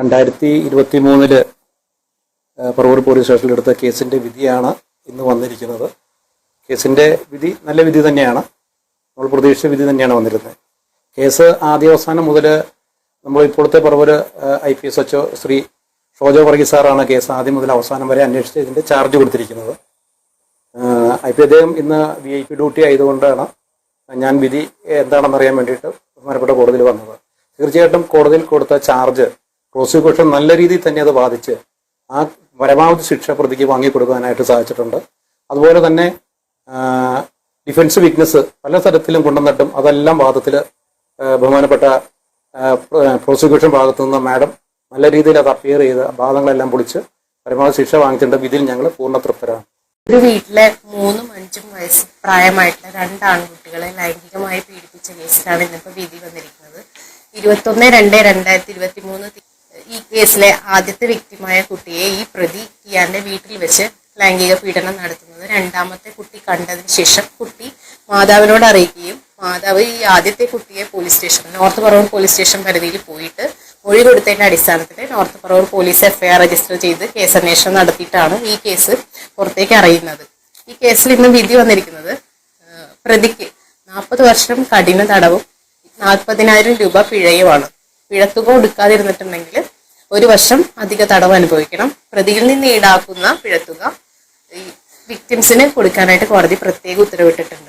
രണ്ടായിരത്തി ഇരുപത്തി മൂന്നിൽ പറവൂർ പോലീസ് സ്റ്റേഷനിൽ എടുത്ത കേസിന്റെ വിധിയാണ് ഇന്ന് വന്നിരിക്കുന്നത്. കേസിന്റെ വിധി നല്ല വിധി തന്നെയാണ്. നമ്മൾ പ്രതീക്ഷിച്ച വിധി തന്നെയാണ് വന്നിരുന്നത്. കേസ് ആദ്യ അവസാനം മുതൽ നമ്മൾ ഇപ്പോഴത്തെ Paravur I P S H Shri Shojo Varghese സാറാണ് കേസ് ആദ്യം മുതൽ അവസാനം വരെ അന്വേഷിച്ച് ഇതിന്റെ ചാർജ് കൊടുത്തിരിക്കുന്നത്. ഐ പി അദ്ദേഹം ഇന്ന് വി ഐ പി ഡ്യൂട്ടി ആയതുകൊണ്ടാണ് ഞാൻ വിധി എന്താണെന്ന് അറിയാൻ വേണ്ടിയിട്ട് ബഹുമാനപ്പെട്ട കോടതിയിൽ വന്നത്. തീർച്ചയായിട്ടും കോടതിയിൽ കൊടുത്ത ചാർജ് പ്രോസിക്യൂഷൻ നല്ല രീതിയിൽ തന്നെ അത് ബാധിച്ച് ആ പരമാവധി ശിക്ഷ പ്രതിക്ക് വാങ്ങിക്കൊടുക്കാനായിട്ട് സാധിച്ചിട്ടുണ്ട്. അതുപോലെ തന്നെ ഡിഫൻസ് വീക്ക്നെസ് പല തരത്തിലും കൊണ്ടുവന്നിട്ടും അതെല്ലാം വാദത്തിൽ ബഹുമാനപ്പെട്ട പ്രോസിക്യൂഷൻ ഭാഗത്തു നിന്ന് മാഡം നല്ല രീതിയിൽ അത് അപ്പിയർ ചെയ്ത് വാദങ്ങളെല്ലാം പൊളിച്ച് പരമാവധി ശിക്ഷ വാങ്ങിച്ചിട്ടുണ്ട്. വിധിയിൽ ഞങ്ങൾ പൂർണ തൃപ്തരാണ്. ഒരു വീട്ടിലെ മൂന്നും അഞ്ചും വയസ്സ് പ്രായമായിട്ടുള്ള രണ്ട് ആൺകുട്ടികളെ ലൈംഗികമായി പീഡിപ്പിച്ച കേസിലാണ് ഇന്നിപ്പോ വിധി വന്നിരിക്കുന്നത്. ഇരുപത്തൊന്ന് രണ്ട് രണ്ടായിരത്തി ഇരുപത്തി മൂന്ന് ഈ കേസിലെ ആദ്യത്തെ വ്യക്തിമായ കുട്ടിയെ ഈ പ്രതി ഇയാളുടെ വീട്ടിൽ വെച്ച് ലൈംഗിക പീഡനം നടത്തുന്നത്. രണ്ടാമത്തെ കുട്ടി കണ്ടതിന് ശേഷം കുട്ടി മാതാവിനോട് അറിയിക്കുകയും മാതാവ് ഈ ആദ്യത്തെ കുട്ടിയെ police station north Paravur police station പരിധിയിൽ പോയിട്ട് മൊഴി കൊടുത്തതിന്റെ അടിസ്ഥാനത്തിൽ north Paravur police FIR register ചെയ്ത് കേസ് അന്വേഷണം നടത്തിയിട്ടാണ് ഈ കേസ് പുറത്തേക്ക് അറിയുന്നത്. ഈ കേസിൽ ഇന്ന് വിധി വന്നിരിക്കുന്നത് പ്രതിക്ക് നാൽപ്പത് വർഷം കഠിന തടവും നാൽപ്പതിനായിരം രൂപ പിഴയുമാണ്. പിഴത്തുക കൊടുക്കാതിരുന്നിട്ടുണ്ടെങ്കിൽ ഒരു വർഷം അധിക തടവ് അനുഭവിക്കണം. പ്രതിയിൽ നിന്ന് ഈടാക്കുന്ന പിഴത്തുക ഈ വിക്ടിംസിന് കൊടുക്കാനായിട്ട് കോടതി പ്രത്യേക ഉത്തരവിട്ടിട്ടുണ്ട്.